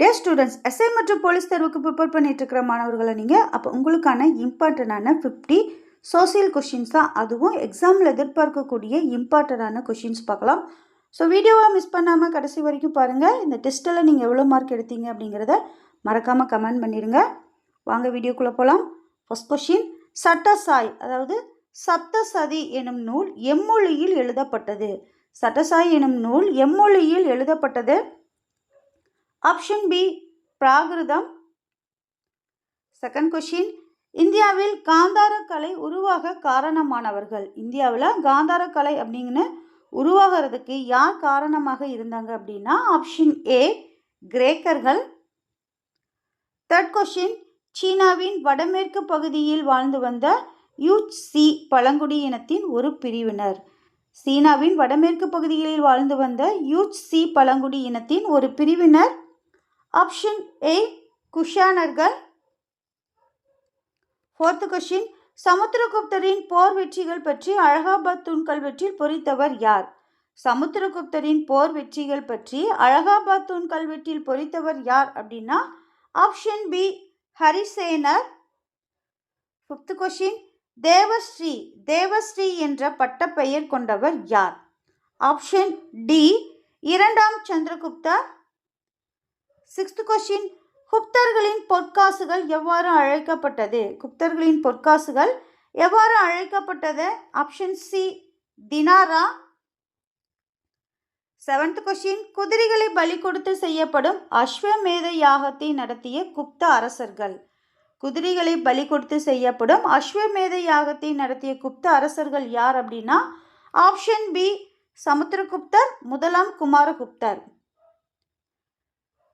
டே students SI மற்றும் police தேர்வுக்கு prepare பண்ணிட்டு இருக்கிற மாணவர்களை நீங்கள் அப்போ உங்களுக்கான இம்பார்ட்டண்டான ஃபிஃப்டி சோசியல் கொஷின்ஸ் தான் அதுவும் எக்ஸாமில் எதிர்பார்க்கக்கூடிய இம்பார்ட்டண்டான கொஷின்ஸ் பார்க்கலாம். ஸோ வீடியோவை மிஸ் பண்ணாமல் கடைசி வரைக்கும் பாருங்கள் இந்த டெஸ்ட்டில் நீங்கள் எவ்வளோ மார்க் எடுத்தீங்க அப்படிங்கிறத மறக்காமல் கமெண்ட் பண்ணிடுங்க. வாங்க வீடியோக்குள்ளே போகலாம் ஃபஸ்ட் கொஷின் சட்டசாய் அதாவது சப்தசதி எனும் நூல் எம்மொழியில் எழுதப்பட்டது. சட்டசாய் எனும் நூல் எம்மொழியில் எழுதப்பட்டது. ஆப்ஷன் பி பிராகிருதம் செகண்ட் கொஷின் இந்தியாவில் காந்தார கலை உருவாக காரணமானவர்கள். இந்தியாவில் காந்தார கலை அப்படிங்கிற உருவாகிறதுக்கு யார் காரணமாக இருந்தாங்க அப்படின்னா ஆப்ஷன் ஏ கிரேக்கர்கள். தேர்ட் கொஷின் சீனாவின் வடமேற்கு பகுதியில் வாழ்ந்து வந்த யூச் சி பழங்குடி இனத்தின் ஒரு பிரிவினர். சீனாவின் வடமேற்கு பகுதிகளில் வாழ்ந்து வந்த யூச் சி பழங்குடி இனத்தின் ஒரு பிரிவினர் ஆப்ஷன் ஏ குஷானர்கள் ஃபோர்த்து கொஷின் சமுத்திரகுப்தரின் போர் வெற்றிகள் பற்றி அழகாபாத் தூண்கல்வெற்றில் பொறித்தவர் யார்? சமுத்திரகுப்தரின் போர் வெற்றிகள் பற்றி அழகாபாத் தூண்கல்வெட்டில் பொறித்தவர் யார் அப்படின்னா ஆப்ஷன் பி ஹரிசேனர் ஃபிஃப்த் கொஷின் தேவஸ்ரீ தேவஸ்ரீ என்ற பட்டப்பெயர் கொண்டவர் யார்? ஆப்ஷன் டி இரண்டாம் சந்திரகுப்தா சிக்ஸ்த் கொஷின் குப்தர்களின் பொற்காசுகள் எவ்வாறு அழைக்கப்பட்டது? குப்தர்களின் பொற்காசுகள் எவ்வாறு அழைக்கப்பட்டது? Option C தினாரா. செவன்த் கொஷின் குதிரைகளை பலி கொடுத்து செய்யப்படும் அஸ்வமேத யாகத்தை நடத்திய குப்த அரசர்கள். குதிரைகளை பலி கொடுத்து செய்யப்படும் அஸ்வமேத யாகத்தை நடத்திய குப்த அரசர்கள் யார் அப்படின்னா ஆப்ஷன் பி சமுத்திரகுப்தர் முதலாம் குமாரகுப்தர்.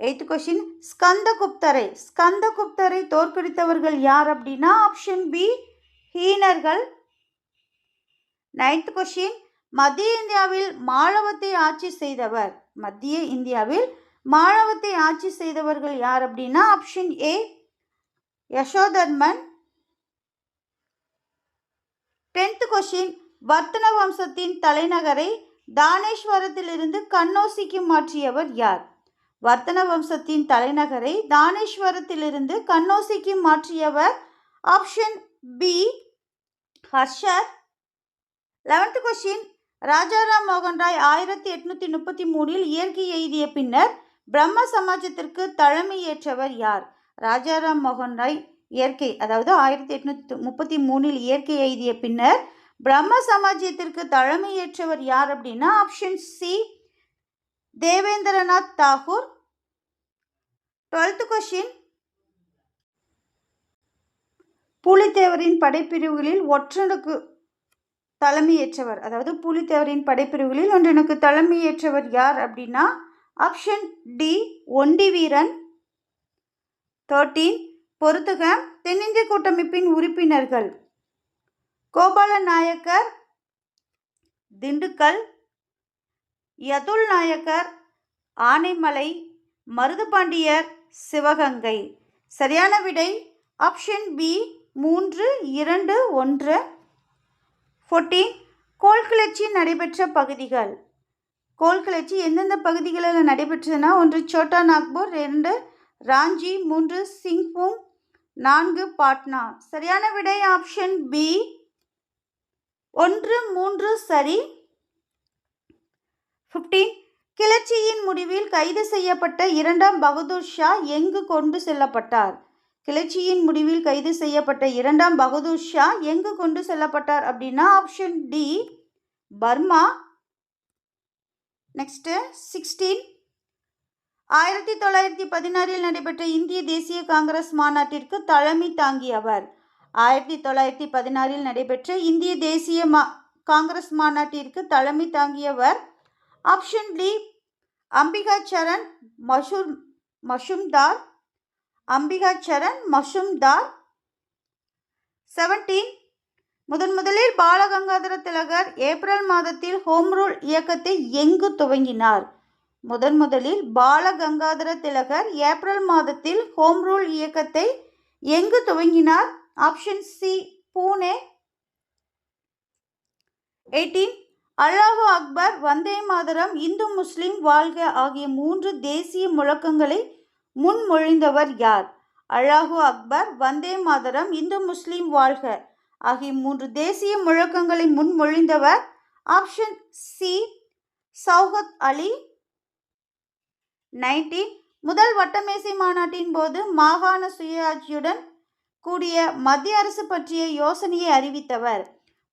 Eighth question ஸ்கந்தகுப்தரை. ஸ்கந்தகுப்தரை தோற்கடித்தவர்கள் யார் அப்படின்னா ஆப்ஷன் பி ஹீனர்கள். நைன்த் கொஷின் மத்திய இந்தியாவில் மாளவத்தை ஆட்சி செய்தவர். மத்திய இந்தியாவில் மாளவத்தை ஆட்சி செய்தவர்கள் யார் அப்படின்னா option A Yashodharman. Tenth question Vardhana வம்சத்தின் தலைநகரை தானேஸ்வரத்திலிருந்து கண்ணோசிக்கு மாற்றியவர் யார்? வர்த்தன வம்சத்தின் தலைநகரை தானேஸ்வரத்திலிருந்து கண்ணோசிக்கு மாற்றியவர் option B ஹர்ஷர். Eleventh question Rajaram மோகன் ராய் ஆயிரத்தி எட்நூற்றி முப்பத்தி மூணில் இயற்கை எய்திய பின்னர் பிரம்ம சமாஜத்திற்கு தலைமை ஏற்றவர் யார்? ராஜாராம் மோகன் ராய் இயற்கை அதாவது ஆயிரத்தி எட்நூத்தி முப்பத்தி மூணில் இயற்கை எய்திய பின்னர் பிரம்ம சமாஜத்திற்கு தலைமை ஏற்றவர் யார் அப்படின்னா option C Devendranath Tagore twelfth question பூலித்தேவரின் படைப்பிரிவுகளில் ஒற்றனுக்கு தலைமையேற்றவர். அதாவது பூலித்தேவரின் படைப்பிரிவுகளில் ஒன்றனுக்கு தலைமையேற்றவர் யார் அப்படின்னா ஆப்ஷன் டி ஒண்டி வீரன். தேர்ட்டீன் பொறுத்துக தென்னிந்திய கூட்டமைப்பின் உறுப்பினர்கள். கோபால நாயக்கர் திண்டுக்கல். யதுல் நாயக்கர் ஆனைமலை. மருதுபாண்டியர் சிவகங்கை. சரியான விடை ஆப்ஷன் பி மூன்று இரண்டு ஒன்று. ஃபோர்டீன் கோல் கிளர்ச்சி நடைபெற்ற பகுதிகள். கோல் கிளர்ச்சி எந்தெந்த பகுதிகளில் நடைபெற்றதுன்னா ஒன்று சோட்டா நாக்பூர் ரெண்டு ராஞ்சி மூன்று சிங்பூம் நான்கு பாட்னா. சரியான விடை ஆப்ஷன் பி ஒன்று மூன்று சரி. ஃபிஃப்டீன் கிளர்ச்சியின் முடிவில் கைது செய்யப்பட்ட இரண்டாம் பகதூர் ஷா எங்கு கொண்டு செல்லப்பட்டார்? கிளர்ச்சியின் முடிவில் கைது செய்யப்பட்ட இரண்டாம் பகதூர் ஷா எங்கு கொண்டு செல்லப்பட்டார் அப்படின்னா option D Burma. Next sixteen ஆயிரத்தி தொள்ளாயிரத்தி பதினாறில் நடைபெற்ற இந்திய தேசிய காங்கிரஸ் மாநாட்டிற்கு தலைமை தாங்கியவர் ஆயிரத்தி தொள்ளாயிரத்தி பதினாறில் நடைபெற்ற இந்திய தேசிய மா காங்கிரஸ் மாநாட்டிற்கு தலைமை தாங்கியவர் ஆப்ஷன் டி அம்பிகா சரண் மசூர் மஷும்தார் அம்பிகா சரண் மஷும்தார் செவன்டீன் முதன் முதலில் பாலகங்காதர திலகர் ஏப்ரல் மாதத்தில் ஹோம் ரூல் இயக்கத்தை எங்கு துவங்கினார்? முதன் முதலில் பாலகங்காதர திலகர் ஏப்ரல் மாதத்தில் ஹோம் ரூல் இயக்கத்தை எங்கு துவங்கினார்? ஆப்ஷன் சி பூனே எயிட்டீன் அல்லாஹு அக்பர் வந்தே மாதரம் இந்து முஸ்லிம் வாழ்க ஆகிய மூன்று தேசிய முழக்கங்களை முன்மொழிந்தவர் யார்? அல்லாஹு அக்பர் வந்தே மாதரம் இந்து முஸ்லீம் வாழ்க ஆகிய மூன்று தேசிய முழக்கங்களை முன்மொழிந்தவர் option C Shaukat Ali nineteen. முதல் வட்டமேசை மாநாட்டின் போது மாகாண சுயாட்சியுடன் கூடிய மத்திய அரசு பற்றிய யோசனையை அறிவித்தவர்.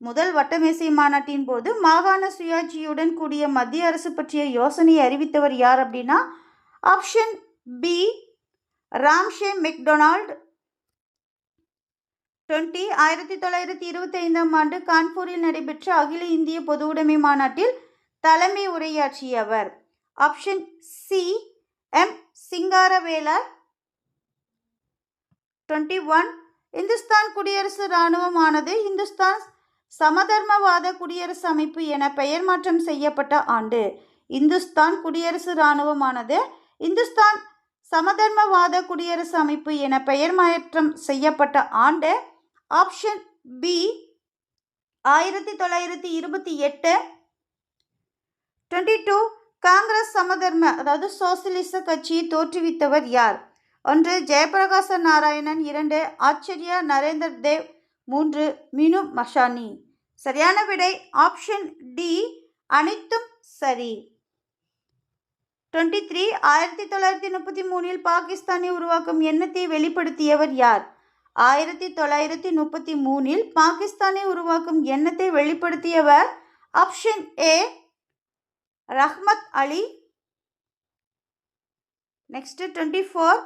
முதல் வட்டமேசை மாநாட்டின் போது மாகாண சுயாட்சியுடன் கூடிய மத்திய அரசு பற்றிய யோசனையை அறிவித்தவர் யார் அப்படின்னா option B Ramsay MacDonald. Twenty ஆயிரத்தி தொள்ளாயிரத்தி இருபத்தி ஐந்தாம் ஆண்டு கான்பூரில் நடைபெற்ற அகில இந்திய பொதுவுடைமை மாநாட்டில் தலைமை உரையாற்றியவர் option C M Singaravelar twenty one Hindustan குடியரசு இராணுவமானது இந்துஸ்தான் சமதர்மவாத குடியரசு அமைப்பு என பெயர் மாற்றம் செய்யப்பட்ட ஆண்டு இந்துஸ்தான் குடியரசு இராணுவமானது. இந்துஸ்தான் சமதர்மவாத குடியரசு அமைப்பு என பெயர் மாற்றம் செய்யப்பட்ட ஆண்டு ஆப்ஷன் பி ஆயிரத்தி தொள்ளாயிரத்தி இருபத்தி எட்டு. டுவெண்ட்டி டூ காங்கிரஸ் சமதர்ம அதாவது சோசியலிச கட்சியை தோற்றுவித்தவர் யார்? ஒன்று ஜெயபிரகாச நாராயணன் இரண்டு ஆச்சரியா நரேந்தர் தேவ் மூன்று மினு மஷானி. சரியான விடை ஆப்ஷன் டி அனைத்தும் சரி. டுவெண்ட்டி த்ரீ ஆயிரத்தி தொள்ளாயிரத்தி முப்பத்தி மூணில் பாகிஸ்தானை உருவாக்கும் எண்ணத்தை வெளிப்படுத்தியவர் யார்? ஆயிரத்தி தொள்ளாயிரத்தி முப்பத்தி மூணில் பாகிஸ்தானை உருவாக்கும் எண்ணத்தை வெளிப்படுத்தியவர் option A Rahmat Ali. Next twenty four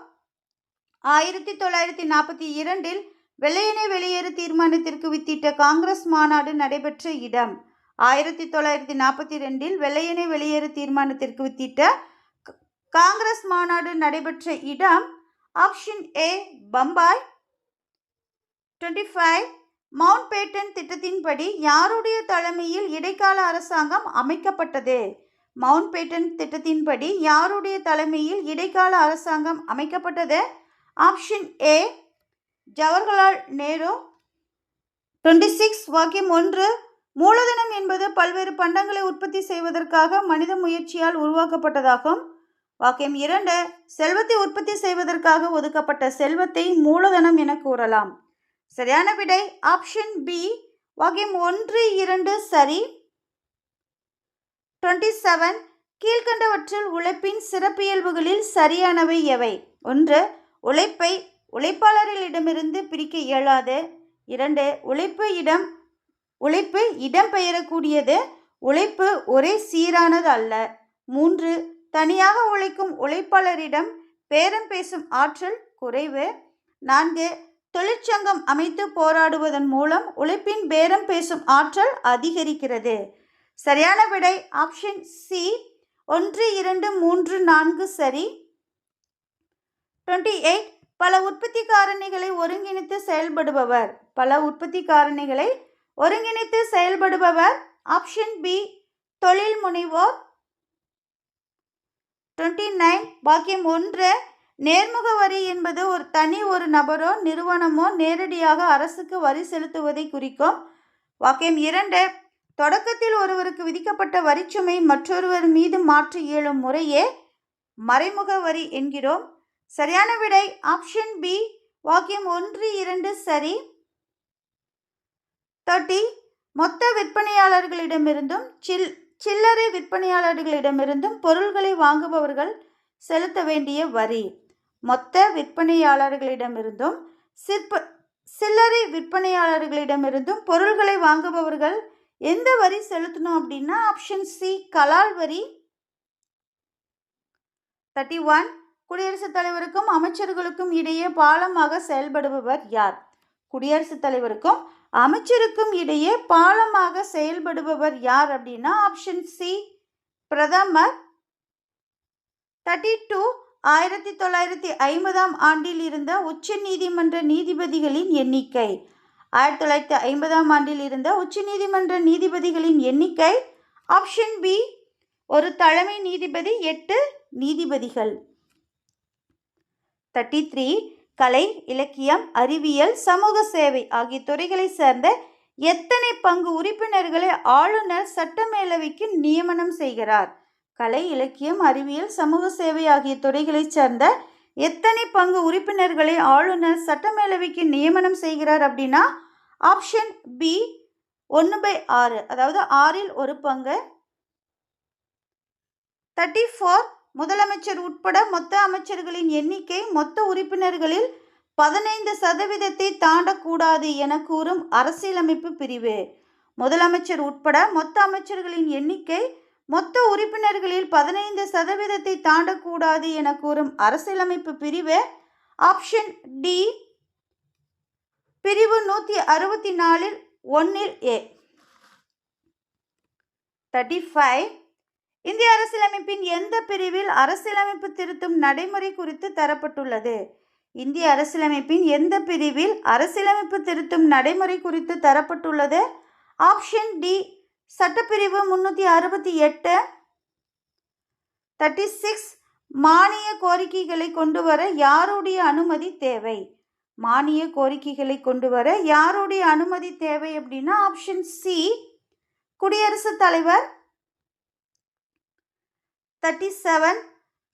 ஆயிரத்தி தொள்ளாயிரத்தி நாற்பத்தி இரண்டில் வெள்ளையனே வெளியேறு தீர்மானத்திற்கு வித்திட்ட காங்கிரஸ் மாநாடு நடைபெற்ற இடம். ஆயிரத்தி தொள்ளாயிரத்தி நாற்பத்தி ரெண்டில் வெள்ளையனே வெளியேறு தீர்மானத்திற்கு வித்திட்ட க- காங்கிரஸ் மாநாடு நடைபெற்ற இடம் option A Bombay. Twenty five Mountbatten திட்டத்தின்படி யாருடைய தலைமையில் இடைக்கால அரசாங்கம் அமைக்கப்பட்டது? மவுண்ட் பேட்டன் திட்டத்தின்படி யாருடைய தலைமையில் இடைக்கால அரசாங்கம் அமைக்கப்பட்டது? Option A Jawaharlal Nehru twenty six வாக்கியம் ஒன்று மூலதனம் என்பது பல்வேறு பண்டங்களை உற்பத்தி செய்வதற்காக மனித முயற்சியால் உருவாக்கப்பட்டதாகும். வாக்கியம் இரண்டு செல்வத்தை உற்பத்தி செய்வதற்காக ஒதுக்கப்பட்ட செல்வத்தை மூலதனம் என கூறலாம். சரியான விடை ஆப்ஷன் பி வாக்கியம் ஒன்று இரண்டு சரி. டுவெண்ட்டி செவன் கீழ்கண்டவற்றில் உழைப்பின் சிறப்பியல்புகளில் சரியானவை எவை? ஒன்று உழைப்பை உழைப்பாளர்களிடமிருந்து பிரிக்க இயலாது. இரண்டு உழைப்பு இடம் உழைப்பு இடம்பெயரக்கூடியது. உழைப்பு ஒரே சீரானது அல்ல. மூன்று தனியாக உழைக்கும் உழைப்பாளரிடம் பேரம் பேசும் ஆற்றல் குறைவு. நான்கு தொழிற்சங்கம் அமைத்து போராடுவதன் மூலம் உழைப்பின் பேரம் பேசும் ஆற்றல் அதிகரிக்கிறது. சரியான விடை ஆப்ஷன் சி ஒன்று இரண்டு மூன்று நான்கு சரி. டுவெண்ட்டி எயிட் பல உற்பத்தி காரணிகளை ஒருங்கிணைத்து செயல்படுபவர். பல உற்பத்தி காரணிகளை ஒருங்கிணைத்து செயல்படுபவர் ஆப்ஷன் பி தொழில் முனைவோர். டுவெண்ட்டி நைன் வாக்கியம் ஒன்று நேர்முக வரி என்பது ஒரு தனி ஒரு நபரோ நிறுவனமோ நேரடியாக அரசுக்கு வரி செலுத்துவதை குறிக்கும். வாக்கியம் இரண்டு தொடக்கத்தில் ஒருவருக்கு விதிக்கப்பட்ட வரிச்சுமை மற்றொருவர் மீது மாற்ற இயலும் முறையே மறைமுக வரி என்கிறோம். சரியான விடை. ஆப்ஷன் பி வாக்கியம் ஒன்று இரண்டு சரி. தேர்ட்டி மொத்த விற்பனையாளர்களிடமிருந்தும் சில் சில்லறை விற்பனையாளர்களிடமிருந்தும் பொருள்களை வாங்குபவர்கள் செலுத்த வேண்டிய வரி. மொத்த விற்பனையாளர்களிடமிருந்தும் சிற்ப சில்லறை விற்பனையாளர்களிடமிருந்தும் பொருள்களை வாங்குபவர்கள் எந்த வரி செலுத்தணும் அப்படின்னா ஆப்ஷன் சி கலால் வரி. தேர்ட்டி ஒன் குடியரசுத் தலைவருக்கும் அமைச்சர்களுக்கும் இடையே பாலமாக செயல்படுபவர் யார்? குடியரசுத் தலைவருக்கும் அமைச்சருக்கும் இடையே பாலமாக செயல்படுபவர் யார் அப்படின்னா ஆப்ஷன் சி பிரதமர். தேர்ட்டி டூ ஆயிரத்தி தொள்ளாயிரத்தி ஐம்பதாம் ஆண்டில் இருந்த உச்ச நீதிமன்ற நீதிபதிகளின் எண்ணிக்கை. ஆயிரத்தி தொள்ளாயிரத்தி ஐம்பதாம் ஆண்டில் இருந்த உச்ச நீதிமன்ற நீதிபதிகளின் எண்ணிக்கை ஆப்ஷன் பி ஒரு தலைமை நீதிபதி எட்டு நீதிபதிகள். தேர்ட்டி த்ரீ கலை இலக்கியம் அறிவியல் சமூக சேவை ஆகிய துறைகளை சேர்ந்த எத்தனை பங்கு உறுப்பினர்களை ஆளுநர் சட்டமேலவைக்கு நியமனம் செய்கிறார்? கலை இலக்கியம் அறிவியல் சமூக சேவை ஆகிய துறைகளைச் சேர்ந்த எத்தனை பங்கு உறுப்பினர்களை ஆளுநர் சட்டமேலவைக்கு நியமனம் செய்கிறார் அப்படின்னா ஆப்ஷன் பி ஒன்று பை ஆறு அதாவது ஆறில் ஒரு பங்கு. தேர்ட்டி ஃபோர் முதலமைச்சர் உட்பட மொத்த அமைச்சர்களின் எண்ணிக்கை மொத்த உறுப்பினர்களில் பதினைந்து சதவீதத்தை தாண்டக்கூடாது என கூறும் அரசியலமைப்பு பிரிவு. முதலமைச்சர் உட்பட மொத்த அமைச்சர்களின் எண்ணிக்கை மொத்த உறுப்பினர்களில் பதினைந்து சதவீதத்தை தாண்டக்கூடாது என கூறும் அரசியலமைப்பு பிரிவு ஆப்ஷன் டி பிரிவு நூற்றி அறுபத்தி நாலில் ஒன்னில் ஏ. தேர்ட்டி ஃபைவ் இந்திய அரசியலமைப்பின் எந்த பிரிவில் அரசியலமைப்பு திருத்தும் நடைமுறை குறித்து தரப்பட்டுள்ளது? இந்திய அரசியலமைப்பின் எந்த பிரிவில் அரசியலமைப்பு திருத்தும் நடைமுறை குறித்து தரப்பட்டுள்ளது? ஆப்ஷன் டி சட்டப்பிரிவு முன்னூற்றி அறுபத்தி எட்டு தேர்ட்டி சிக்ஸ் மானிய கோரிக்கைகளை கொண்டு வர யாருடைய அனுமதி தேவை? மானிய கோரிக்கைகளை கொண்டு வர யாருடைய அனுமதி தேவை அப்படின்னா ஆப்ஷன் சி குடியரசுத் தலைவர் தேர்ட்டி செவன்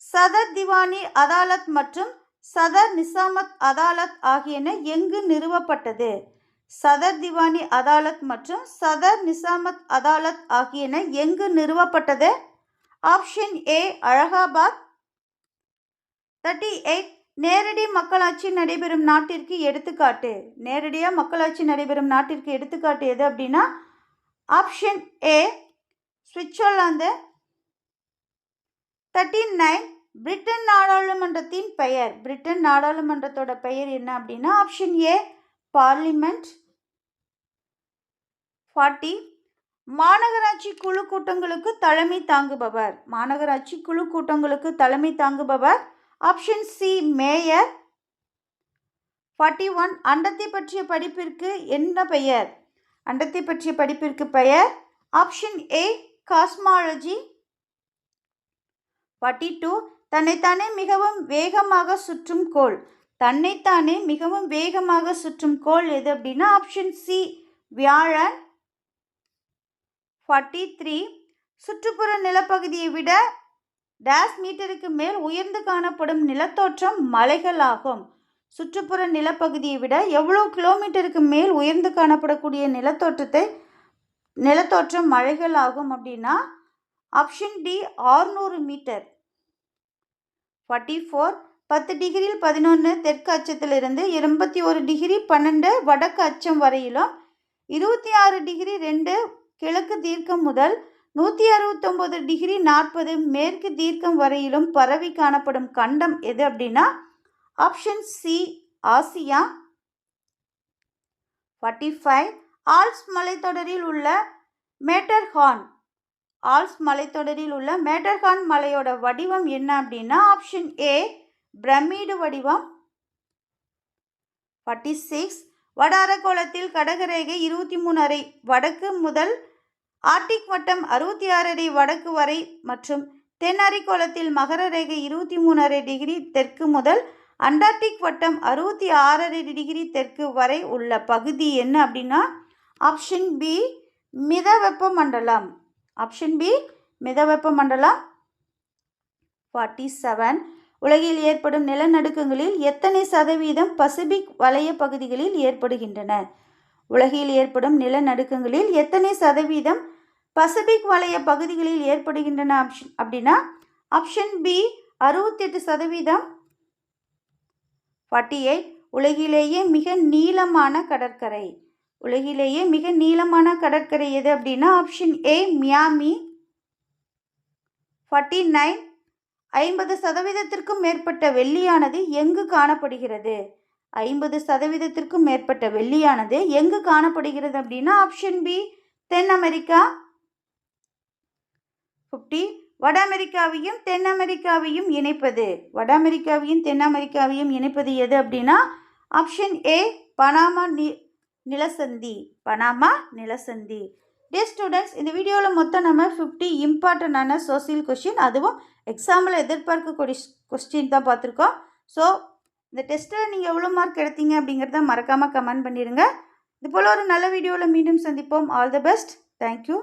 சதர் திவானி அதாலத் மற்றும் சதர் நிசாமத் அதாலத் ஆகியன எங்கு நிறுவப்பட்டது? சதர் திவானி அதாலத் மற்றும் சதர் நிசாமத் அதாலத் ஆகியன எங்கு நிறுவப்பட்டது? Option A Allahabad thirty eight நேரடி மக்களாட்சி நடைபெறும் நாட்டிற்கு எடுத்துக்காட்டு. நேரடியாக மக்களாட்சி நடைபெறும் நாட்டிற்கு எடுத்துக்காட்டு எது அப்படின்னா option A Switzerland thirty nine Britain நாடாளுமன்றத்தின் பெயர். பிரிட்டன் நாடாளுமன்றத்தோட பெயர் என்ன அப்படின்னா ஆப்ஷன் ஏ பார்லிமெண்ட் ஃபார்ட்டி மாநகராட்சி குழு கூட்டங்களுக்கு தலைமை தாங்குபவர். மாநகராட்சி குழு கூட்டங்களுக்கு தலைமை தாங்குபவர். Option C mayor forty one அண்டத்தை பற்றிய படிப்பிற்கு என்ன பெயர்? அண்டத்தை பற்றிய படிப்பிற்கு பெயர். Option A cosmology forty two தன்னைத்தானே மிகவும் வேகமாக சுற்றும் கோள். தன்னைத்தானே மிகவும் வேகமாக சுற்றும் கோள் எது அப்படின்னா ஆப்ஷன் சி வியாழன். ஃபார்ட்டி த்ரீ சுற்றுப்புற நிலப்பகுதியை விட டேஸ் மீட்டருக்கு மேல் உயர்ந்து காணப்படும் நிலத்தோற்றம் மலைகள் ஆகும். சுற்றுப்புற நிலப்பகுதியை விட எவ்வளோ கிலோமீட்டருக்கு மேல் உயர்ந்து காணப்படக்கூடிய நிலத்தோற்றத்தை நிலத்தோற்றம் மலைகள் ஆகும் அப்படின்னா ஆப்ஷன் டி ஆறுநூறு மீட்டர் ஃபார்ட்டி ஃபோர் பத்து டிகிரியில் பதினொன்று தெற்கு அச்சத்திலிருந்து எண்பத்தி ஒரு டிகிரி பன்னெண்டு வடக்கு அச்சம் வரையிலும் இருபத்தி ஆறு டிகிரி ரெண்டு கிழக்கு தீர்க்கம் முதல் நூற்றி அறுபத்தொம்போது டிகிரி நாற்பது மேற்கு தீர்க்கம் வரையிலும் பரவி காணப்படும் கண்டம் எது அப்படின்னா option C Asia. Forty five Alps மலைத்தொடரில் உள்ள மேட்டர்ஹார்ன். ஆல்ஸ் மலைத்தொடரில் உள்ள மேட்டர்கான் மலையோட வடிவம் என்ன அப்படின்னா ஆப்ஷன் ஏ பிரமிடு வடிவம் ஃபார்ட்டி சிக்ஸ் வட அரைக்கோளத்தில் கடகரேகை இருபத்தி மூணு அரை வடக்கு முதல் ஆர்டிக் வட்டம் அறுபத்தி ஆறு அடி வடக்கு வரை மற்றும் தென் அரைக்கோளத்தில் மகர ரேகை இருபத்தி மூணு அரை டிகிரி தெற்கு முதல் அண்டார்டிக் வட்டம் அறுபத்தி ஆறரை டிகிரி தெற்கு வரை உள்ள பகுதி என்ன அப்படின்னா ஆப்ஷன் பி மித வெப்ப மண்டலம் ஆப்ஷன் பி மிதவெப்ப மண்டலம். ஃபார்ட்டி செவன் உலகில் ஏற்படும் நிலநடுக்கங்களில் எத்தனை சதவீதம் பசிபிக் வலய பகுதிகளில் ஏற்படுகின்றன? உலகில் ஏற்படும் நிலநடுக்கங்களில் எத்தனை சதவீதம் பசிபிக் வலய பகுதிகளில் ஏற்படுகின்றன ஆப்ஷன் அப்படின்னா ஆப்ஷன் பி அறுபத்தெட்டு சதவீதம். ஃபார்ட்டி எயிட் உலகிலேயே மிக நீளமான கடற்கரை. உலகிலேயே மிக நீளமான கடற்கரை எது அப்படின்னா option A Miami. Forty nine ஐம்பது சதவீதத்திற்கும் மேற்பட்ட வெள்ளியானது எங்கு காணப்படுகிறது? ஐம்பது சதவீதத்திற்கும் மேற்பட்ட வெள்ளியானது எங்கு காணப்படுகிறது அப்படின்னா ஆப்ஷன் பி தென் அமெரிக்கா. ஃபிஃப்டி வட அமெரிக்காவையும் தென் அமெரிக்காவையும் இணைப்பது. வட அமெரிக்காவையும் தென் அமெரிக்காவையும் இணைப்பது எது அப்படின்னா ஆப்ஷன் ஏ பனாமா நீ நிலசந்தி பனாமா நிலசந்தி. டே ஸ்டூடெண்ட்ஸ் இந்த வீடியோவில் மொத்தம் நம்ம ஃபிஃப்டி இம்பார்ட்டண்டான சோசியல் கொஷின் அதுவும் எக்ஸாமில் எதிர்பார்க்கக்கூடிய கொஸ்டின் தான் பார்த்துருக்கோம். ஸோ இந்த டெஸ்ட்டில் நீங்கள் எவ்வளோ மார்க் எடுத்தீங்க அப்படிங்கிறத மறக்காமல் கமெண்ட் பண்ணிடுங்க. இது போல் ஒரு நல்ல வீடியோவில் மீண்டும் சந்திப்போம். All the best thank you